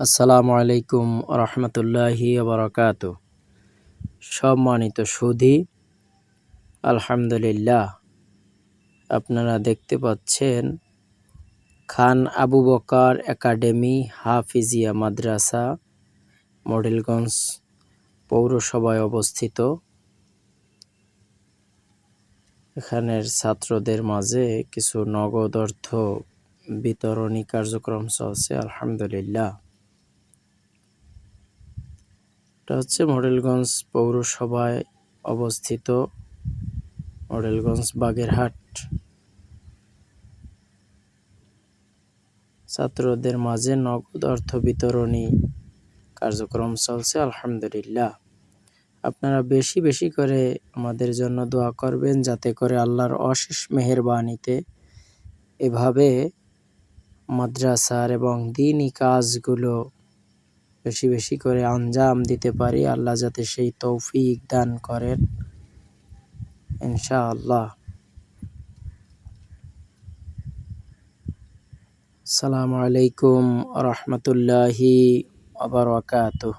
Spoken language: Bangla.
আসসালামু আলাইকুম রহমতুল্লাহি বারকাত সম্মানিত সুধী, আলহামদুলিল্লাহ, আপনারা দেখতে পাচ্ছেন খান আবু বকার একাডেমি হাফিজিয়া মাদ্রাসা, মডেলগঞ্জ পৌরসভায় অবস্থিত। এখানের ছাত্রদের মাঝে কিছু নগদ অর্থ বিতরণী কার্যক্রম চলছে, আলহামদুলিল্লাহ। এটা হচ্ছে মডেলগঞ্জ পৌরসভায় অবস্থিত মডেলগঞ্জ বাগেরহাট। ছাত্রদের মাঝে নগদ অর্থ বিতরণী কার্যক্রম চলছে, আলহামদুলিল্লাহ। আপনারা বেশি বেশি করে আমাদের জন্য দোয়া করবেন, যাতে করে আল্লাহর অশেষ মেহরবানিতে এভাবে মাদ্রাসার এবং দিনই কাজগুলো বেশি বেশি করে আঞ্জাম দিতে পারি। আল্লাহ যাতে সেই তৌফিক দান করেন, ইনশাআল্লাহ। আসসালামু আলাইকুম রহমতুল্লাহি আবরকাতুহ